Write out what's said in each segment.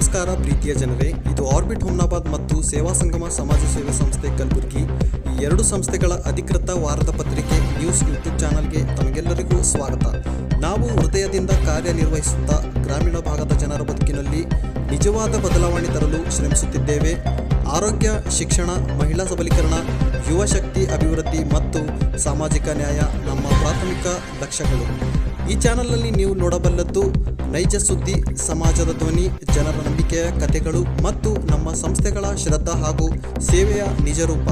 ನಮಸ್ಕಾರ ಪ್ರೀತಿಯ ಜನರೇ, ಇದು ಆರ್ಬಿಟ್ ಹುಮ್ನಾಬಾದ್ ಮತ್ತು ಸೇವಾ ಸಂಗಮ ಸಮಾಜ ಸೇವೆ ಸಂಸ್ಥೆ ಕಲಬುರಗಿ. ಈ ಎರಡು ಸಂಸ್ಥೆಗಳ ಅಧಿಕೃತ ವಾರದ ಪತ್ರಿಕೆ ನ್ಯೂಸ್ ಯೂಟ್ಯೂಬ್ ಚಾನಲ್ಗೆ ತಮಗೆಲ್ಲರಿಗೂ ಸ್ವಾಗತ. ನಾವು ಹೃದಯದಿಂದ ಕಾರ್ಯನಿರ್ವಹಿಸುತ್ತಾ ಗ್ರಾಮೀಣ ಭಾಗದ ಜನರ ಬದುಕಿನಲ್ಲಿ ನಿಜವಾದ ಬದಲಾವಣೆ ತರಲು ಶ್ರಮಿಸುತ್ತಿದ್ದೇವೆ. ಆರೋಗ್ಯ, ಶಿಕ್ಷಣ, ಮಹಿಳಾ ಸಬಲೀಕರಣ, ಯುವ ಶಕ್ತಿ, ಅಭಿವೃದ್ಧಿ ಮತ್ತು ಸಾಮಾಜಿಕ ನ್ಯಾಯ ನಮ್ಮ ಪ್ರಾಥಮಿಕ ಲಕ್ಷ್ಯಗಳು. ಈ ಚಾನಲ್ನಲ್ಲಿ ನೀವು ನೋಡಬಲ್ಲದ್ದು ನೈಜ ಸುದ್ದಿ, ಸಮಾಜದ ಧ್ವನಿ, ಜನರ ನಂಬಿಕೆಯ ಕಥೆಗಳು ಮತ್ತು ನಮ್ಮ ಸಂಸ್ಥೆಗಳ ಶ್ರದ್ಧಾ ಹಾಗೂ ಸೇವೆಯ ನಿಜರೂಪ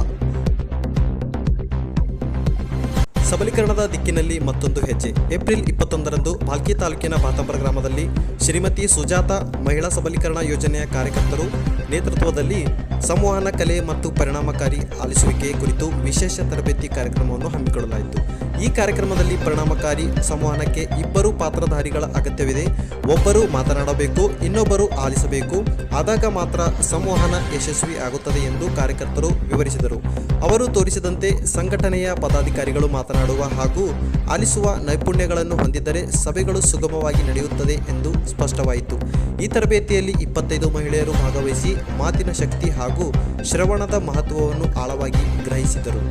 ಸಬಲೀಕರಣದ ದಿಕ್ಕಿನಲ್ಲಿ ಮತ್ತೊಂದು ಹೆಜ್ಜೆ. ಏಪ್ರಿಲ್ ಇಪ್ಪತ್ತೊಂದರಂದು ಭಾಲ್ಕಿ ತಾಲೂಕಿನ ಬಾತಂಬರ ಗ್ರಾಮದಲ್ಲಿ ಶ್ರೀಮತಿ ಸುಜಾತ ಮಹಿಳಾ ಸಬಲೀಕರಣ ಯೋಜನೆಯ ಕಾರ್ಯಕರ್ತರು ನೇತೃತ್ವದಲ್ಲಿ ಸಂವಹನ ಕಲೆ ಮತ್ತು ಪರಿಣಾಮಕಾರಿ ಆಲಿಸುವಿಕೆ ಕುರಿತು ವಿಶೇಷ ತರಬೇತಿ ಕಾರ್ಯಕ್ರಮವನ್ನು ಹಮ್ಮಿಕೊಳ್ಳಲಾಯಿತು. ಈ ಕಾರ್ಯಕ್ರಮದಲ್ಲಿ ಪರಿಣಾಮಕಾರಿ ಸಂವಹನಕ್ಕೆ ಇಬ್ಬರು ಪಾತ್ರಧಾರಿಗಳ ಅಗತ್ಯವಿದೆ. ಒಬ್ಬರು ಮಾತನಾಡಬೇಕು, ಇನ್ನೊಬ್ಬರು ಆಲಿಸಬೇಕು. ಆದಾಗ ಮಾತ್ರ ಸಂವಹನ ಯಶಸ್ವಿ ಆಗುತ್ತದೆ ಎಂದು ಕಾರ್ಯಕರ್ತರು ವಿವರಿಸಿದರು. ಅವರು ತೋರಿಸಿದಂತೆ ಸಂಘಟನೆಯ ಪದಾಧಿಕಾರಿಗಳು ಮಾತನಾಡುವ ಹಾಗೂ ಆಲಿಸುವ ನೈಪುಣ್ಯಗಳನ್ನು ಹೊಂದಿದ್ದರೆ ಸಭೆಗಳು ಸುಗಮವಾಗಿ ನಡೆಯುತ್ತದೆ ಎಂದು ಸ್ಪಷ್ಟವಾಯಿತು. ಈ ತರಬೇತಿಯಲ್ಲಿ ಇಪ್ಪತ್ತೈದು ಮಹಿಳೆಯರು ಭಾಗವಹಿಸಿ ಮಾತಿನ ಶಕ್ತಿ ಹಾಗೂ ಶ್ರವಣದ ಮಹತ್ವವನ್ನು ಆಳವಾಗಿ ಗ್ರಹಿಸಿದರು.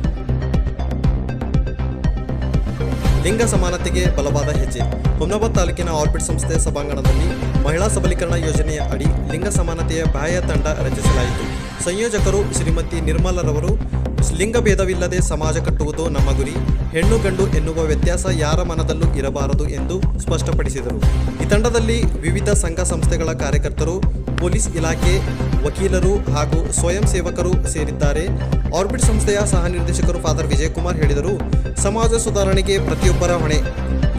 ಲಿಂಗ ಸಮಾನತೆಗೆ ಬಲವಾದ ಹೆಜ್ಜೆ. ಹುಮ್ನಾಬಾದ್ ತಾಲೂಕಿನ ಆರ್ಬಿಟ್ ಸಂಸ್ಥೆಯ ಸಭಾಂಗಣದಲ್ಲಿ ಮಹಿಳಾ ಸಬಲೀಕರಣ ಯೋಜನೆಯ ಅಡಿ ಲಿಂಗ ಸಮಾನತೆಯ ಬಾಹ್ಯ ತಂಡ ರಚಿಸಲಾಯಿತು. ಸಂಯೋಜಕರು ಶ್ರೀಮತಿ ನಿರ್ಮಲರವರು ಲಿಂಗಭೇದವಿಲ್ಲದೆ ಸಮಾಜ ಕಟ್ಟುವುದು ನಮ್ಮ ಗುರಿ. ಹೆಣ್ಣು ಗಂಡು ಎನ್ನುವ ವ್ಯತ್ಯಾಸ ಯಾರ ಮನದಲ್ಲೂ ಇರಬಾರದು ಎಂದು ಸ್ಪಷ್ಟಪಡಿಸಿದರು. ಈ ತಂಡದಲ್ಲಿ ವಿವಿಧ ಸಂಘ ಸಂಸ್ಥೆಗಳ ಕಾರ್ಯಕರ್ತರು, ಪೊಲೀಸ್ ಇಲಾಖೆ ವಕೀಲರು ಹಾಗೂ ಸ್ವಯಂ ಸೇವಕರು ಸೇರಿದ್ದಾರೆ. ಆರ್ಬಿಟ್ ಸಂಸ್ಥೆಯ ಸಹ ನಿರ್ದೇಶಕರು ಫಾದರ್ ವಿಜಯಕುಮಾರ್ ಹೇಳಿದರು, ಸಮಾಜ ಸುಧಾರಣೆಗೆ ಪ್ರತಿಯೊಬ್ಬರ ಹೊಣೆ.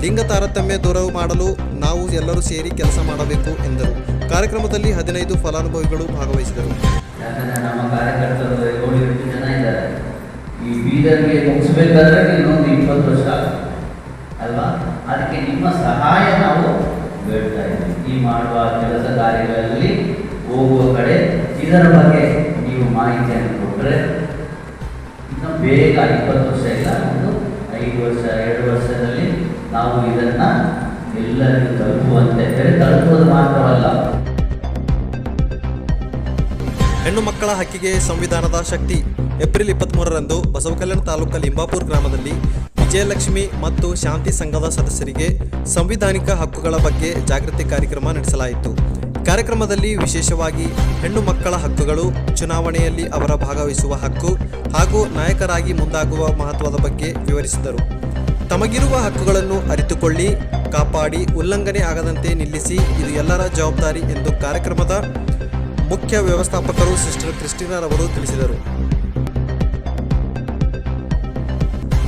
ಲಿಂಗ ತಾರತಮ್ಯ ದೂರವು ಮಾಡಲು ನಾವು ಎಲ್ಲರೂ ಸೇರಿ ಕೆಲಸ ಮಾಡಬೇಕು ಎಂದರು. ಕಾರ್ಯಕ್ರಮದಲ್ಲಿ ಹದಿನೈದು ಫಲಾನುಭವಿಗಳು ಭಾಗವಹಿಸಿದರು ಯಾಕಂದ್ರೆ ನಮ್ಮ ಕಾರ್ಯಕರ್ತರು ಏಳು ಎಂಟು ಜನ ಇದ್ದಾರೆ ಬೀದರ್ಗೆ ಮುಗಿಸ್ಬೇಕಾದ್ರೆ ಇನ್ನೊಂದು ಇಪ್ಪತ್ತು ವರ್ಷ ಅಲ್ವಾ? ಅದಕ್ಕೆ ನಿಮ್ಮ ಸಹಾಯ ನಾವು ಬೇಡ್ತಾ ಇದ್ದೀವಿ. ಈ ಮಾಡುವ ಕೆಲಸ ಕಾರ್ಯಗಳಲ್ಲಿ ಹೋಗುವ ಕಡೆ ಇದರ ಬಗ್ಗೆ ನೀವು ಮಾಹಿತಿಯನ್ನು ಕೊಟ್ಟರೆ ಇನ್ನು ಬೇಗ ಇಪ್ಪತ್ತು ವರ್ಷ ಇಲ್ಲ, ಒಂದು ಐದು ವರ್ಷ, ಎರಡು ವರ್ಷದಲ್ಲಿ ನಾವು ಇದನ್ನ ಎಲ್ಲರಿಗೂ ತಲುಪುವಂತೆ. ಬೇರೆ ತಲುಪುವುದು ಮಾತ್ರವಲ್ಲ. ಹೆಣ್ಣು ಮಕ್ಕಳ ಹಕ್ಕಿಗೆ ಸಂವಿಧಾನದ ಶಕ್ತಿ. ಏಪ್ರಿಲ್ ಇಪ್ಪತ್ತ್ಮೂರರಂದು ಬಸವಕಲ್ಯಾಣ ತಾಲೂಕ ಲಿಂಬಾಪುರ ಗ್ರಾಮದಲ್ಲಿ ವಿಜಯಲಕ್ಷ್ಮಿ ಮತ್ತು ಶಾಂತಿ ಸಂಘದ ಸದಸ್ಯರಿಗೆ ಸಂವಿಧಾನಿಕ ಹಕ್ಕುಗಳ ಬಗ್ಗೆ ಜಾಗೃತಿ ಕಾರ್ಯಕ್ರಮ ನಡೆಸಲಾಯಿತು. ಕಾರ್ಯಕ್ರಮದಲ್ಲಿ ವಿಶೇಷವಾಗಿ ಹೆಣ್ಣು ಮಕ್ಕಳ ಹಕ್ಕುಗಳು, ಚುನಾವಣೆಯಲ್ಲಿ ಅವರ ಭಾಗವಹಿಸುವ ಹಕ್ಕು ಹಾಗೂ ನಾಯಕರಾಗಿ ಮುಂದಾಗುವ ಮಹತ್ವದ ಬಗ್ಗೆ ವಿವರಿಸಿದರು. ತಮಗಿರುವ ಹಕ್ಕುಗಳನ್ನು ಅರಿತುಕೊಳ್ಳಿ, ಕಾಪಾಡಿ, ಉಲ್ಲಂಘನೆ ಆಗದಂತೆ ನಿಲ್ಲಿಸಿ, ಇದು ಎಲ್ಲರ ಜವಾಬ್ದಾರಿ ಎಂದು ಕಾರ್ಯಕ್ರಮದ ಮುಖ್ಯ ವ್ಯವಸ್ಥಾಪಕರು ಸಿಸ್ಟರ್ ಕ್ರಿಸ್ಟಿನಾರವರು ತಿಳಿಸಿದರು.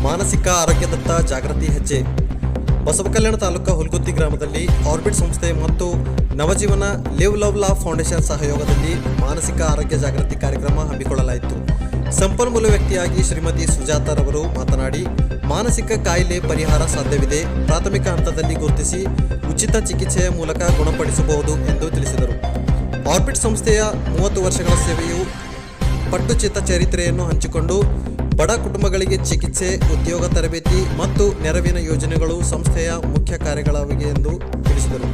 ಮಾನಸಿಕ ಆರೋಗ್ಯದತ್ತ ಜಾಗೃತಿ ಹೆಜ್ಜೆ ಬಸವಕಲ್ಯಾಣ ತಾಲೂಕು ಹುಲ್ಗುತ್ತಿ ಗ್ರಾಮದಲ್ಲಿ ಆರ್ಬಿಟ್ ಸಂಸ್ಥೆ ಮತ್ತು Navajeevana live love laugh foundation ಸಹಯೋಗದಲ್ಲಿ ಮಾನಸಿಕ ಆರೋಗ್ಯ ಜಾಗೃತಿ ಕಾರ್ಯಕ್ರಮ ಹಮ್ಮಿಕೊಳ್ಳಲಾಯಿತು. ಸಂಪನ್ಮೂಲ ವ್ಯಕ್ತಿಯಾಗಿ ಶ್ರೀಮತಿ ಸುಜಾತಾರವರು ಮಾತನಾಡಿ, ಮಾನಸಿಕ ಕಾಯಿಲೆ ಪರಿಹಾರ ಸಾಧ್ಯವಿದೆ. ಪ್ರಾಥಮಿಕ ಹಂತದಲ್ಲಿ ಗುರುತಿಸಿ ಉಚಿತ ಚಿಕಿತ್ಸೆಯ ಮೂಲಕ ಗುಣಪಡಿಸಬಹುದು ಎಂದು ತಿಳಿಸಿದರು. ಆರ್ಬಿಟ್ ಸಂಸ್ಥೆಯ ಮೂವತ್ತು ವರ್ಷಗಳ ಸೇವೆಯು ಪಟ್ಟುಚಿತ್ತ ಚರಿತ್ರೆಯನ್ನು ಹಂಚಿಕೊಂಡು ಬಡ ಕುಟುಂಬಗಳಿಗೆ ಚಿಕಿತ್ಸೆ, ಉದ್ಯೋಗ ತರಬೇತಿ ಮತ್ತು ನೆರವಿನ ಯೋಜನೆಗಳು ಸಂಸ್ಥೆಯ ಮುಖ್ಯ ಕಾರ್ಯಗಳಾಗಿವೆ ಎಂದು ತಿಳಿಸಿದರು.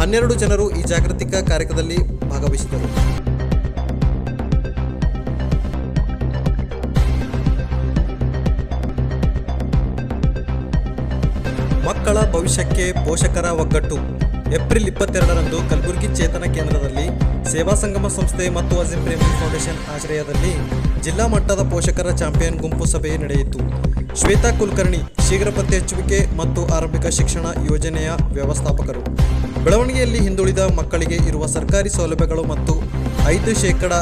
ಹನ್ನೆರಡು ಜನರು ಈ ಜಾಗೃತಿಕ ಕಾರ್ಯಕ್ರಮದಲ್ಲಿ ಭಾಗವಹಿಸಿದರು ಮಕ್ಕಳ ಭವಿಷ್ಯಕ್ಕೆ ಪೋಷಕರ ಒಗ್ಗಟ್ಟು. ಏಪ್ರಿಲ್ ಇಪ್ಪತ್ತೆರಡರಂದು ಕಲಬುರಗಿ ಚೇತನ ಕೇಂದ್ರದಲ್ಲಿ ಸೇವಾ ಸಂಗಮ ಸಂಸ್ಥೆ ಮತ್ತು ಅಜಿಂ ಪ್ರೇಮಿ ಫೌಂಡೇಶನ್ ಆಶ್ರಯದಲ್ಲಿ ಜಿಲ್ಲಾ ಮಟ್ಟದ ಪೋಷಕರ ಚಾಂಪಿಯನ್ ಗುಂಪು ಸಭೆ ನಡೆಯಿತು. ಶ್ವೇತಾ ಕುಲಕರ್ಣಿ, ಶೀಘ್ರ ಪತ್ತೆ ಹಚ್ಚುವಿಕೆ ಮತ್ತು ಆರಂಭಿಕ ಶಿಕ್ಷಣ ಯೋಜನೆಯ ವ್ಯವಸ್ಥಾಪಕರು. ಬೆಳವಣಿಗೆಯಲ್ಲಿ ಹಿಂದುಳಿದ ಮಕ್ಕಳಿಗೆ ಇರುವ ಸರ್ಕಾರಿ ಸೌಲಭ್ಯಗಳು ಮತ್ತು ಐದು ಶೇಕಡ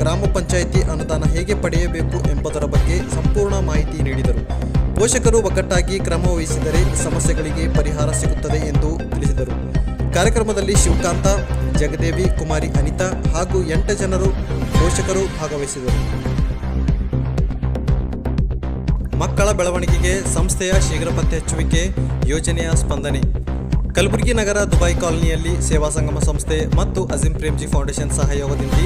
ಗ್ರಾಮ ಪಂಚಾಯಿತಿ ಅನುದಾನ ಹೇಗೆ ಪಡೆಯಬೇಕು ಎಂಬುದರ ಬಗ್ಗೆ ಸಂಪೂರ್ಣ ಮಾಹಿತಿ ನೀಡಿದರು. ಪೋಷಕರು ಒಗ್ಗಟ್ಟಾಗಿ ಕ್ರಮ ವಹಿಸಿದರೆ ಸಮಸ್ಯೆಗಳಿಗೆ ಪರಿಹಾರ ಸಿಗುತ್ತದೆ ಎಂದು ಕಾರ್ಯಕ್ರಮದಲ್ಲಿ ಶಿವಕಾಂತ, ಜಗದೇವಿ, ಕುಮಾರಿ ಅನಿತಾ ಹಾಗೂ ಎಂಟು ಜನರು ಪೋಷಕರು ಭಾಗವಹಿಸಿದರು. ಮಕ್ಕಳ ಬೆಳವಣಿಗೆಗೆ ಸಂಸ್ಥೆಯ ಶೀಘ್ರ ಪತ್ತೆ ಹಚ್ಚುವಿಕೆ ಯೋಜನೆಯ ಸ್ಪಂದನೆ. ಕಲಬುರಗಿ ನಗರ ದುಬೈ ಕಾಲೋನಿಯಲ್ಲಿ ಸೇವಾ ಸಂಗಮ ಸಂಸ್ಥೆ ಮತ್ತು ಅಜಿಂ ಪ್ರೇಮ್ಜಿ ಫೌಂಡೇಶನ್ ಸಹಯೋಗದಿಂದ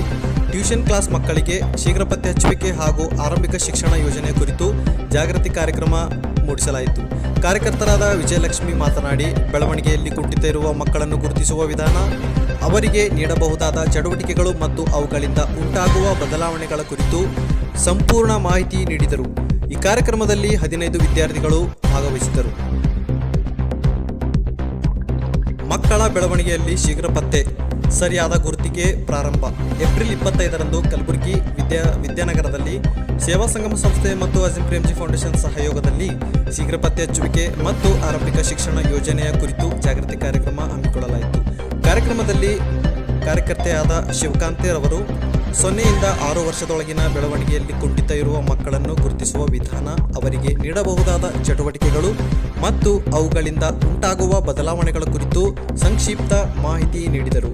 ಟ್ಯೂಷನ್ ಕ್ಲಾಸ್ ಮಕ್ಕಳಿಗೆ ಶೀಘ್ರ ಪತ್ತೆ ಹಚ್ಚುವಿಕೆ ಹಾಗೂ ಆರಂಭಿಕ ಶಿಕ್ಷಣ ಯೋಜನೆ ಕುರಿತು ಜಾಗೃತಿ ಕಾರ್ಯಕ್ರಮ ಮೂಡಿಸಲಾಯಿತು. ಕಾರ್ಯಕರ್ತರಾದ ವಿಜಯಲಕ್ಷ್ಮಿ ಮಾತನಾಡಿ, ಬೆಳವಣಿಗೆಯಲ್ಲಿ ಕುಂಠಿತ ಇರುವ ಮಕ್ಕಳನ್ನು ಗುರುತಿಸುವ ವಿಧಾನ, ಅವರಿಗೆ ನೀಡಬಹುದಾದ ಚಟುವಟಿಕೆಗಳು ಮತ್ತು ಅವುಗಳಿಂದ ಉಂಟಾಗುವ ಬದಲಾವಣೆಗಳ ಕುರಿತು ಸಂಪೂರ್ಣ ಮಾಹಿತಿ ನೀಡಿದರು. ಈ ಕಾರ್ಯಕ್ರಮದಲ್ಲಿ ಹದಿನೈದು ವಿದ್ಯಾರ್ಥಿಗಳು ಭಾಗವಹಿಸಿದರು ಮಕ್ಕಳ ಬೆಳವಣಿಗೆಯಲ್ಲಿ ಶೀಘ್ರ ಪತ್ತೆ ಸರಿಯಾದ ಗುರುತಿಗೆ ಪ್ರಾರಂಭ. ಏಪ್ರಿಲ್ ಇಪ್ಪತ್ತೈದರಂದು ಕಲಬುರಗಿ ವಿದ್ಯಾ, ವಿದ್ಯಾನಗರದಲ್ಲಿ ಸೇವಾ ಸಂಗಮ ಸಂಸ್ಥೆ ಮತ್ತು ಅಜಿಂ ಪ್ರೇಮ್ಜಿ ಫೌಂಡೇಶನ್ ಸಹಯೋಗದಲ್ಲಿ ಶೀಘ್ರ ಪತ್ತೆ ಹಚ್ಚುವಿಕೆ ಮತ್ತು ಆರಂಭಿಕ ಶಿಕ್ಷಣ ಯೋಜನೆಯ ಕುರಿತು ಜಾಗೃತಿ ಕಾರ್ಯಕ್ರಮ ಹಮ್ಮಿಕೊಳ್ಳಲಾಯಿತು. ಕಾರ್ಯಕ್ರಮದಲ್ಲಿ ಕಾರ್ಯಕರ್ತೆಯಾದ ಶಿವಕಾಂತಿರವರು ಸೊನ್ನೆಯಿಂದ ಆರು ವರ್ಷದೊಳಗಿನ ಬೆಳವಣಿಗೆಯಲ್ಲಿ ಕುಂಠಿತ ಇರುವ ಮಕ್ಕಳನ್ನು ಗುರುತಿಸುವ ವಿಧಾನ ಅವರಿಗೆ ನೀಡಬಹುದಾದ ಚಟುವಟಿಕೆಗಳು ಮತ್ತು ಅವುಗಳಿಂದ ಉಂಟಾಗುವ ಬದಲಾವಣೆಗಳ ಕುರಿತು ಸಂಕ್ಷಿಪ್ತ ಮಾಹಿತಿ ನೀಡಿದರು.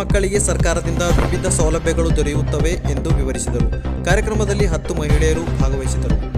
ಮಕ್ಕಳಿಗೆ ಸರ್ಕಾರದಿಂದ ವಿವಿಧ ಸೌಲಭ್ಯಗಳು ದೊರೆಯುತ್ತವೆ ಎಂದು ವಿವರಿಸಿದರು. ಕಾರ್ಯಕ್ರಮದಲ್ಲಿ ಹತ್ತು ಮಹಿಳೆಯರು ಭಾಗವಹಿಸಿದರು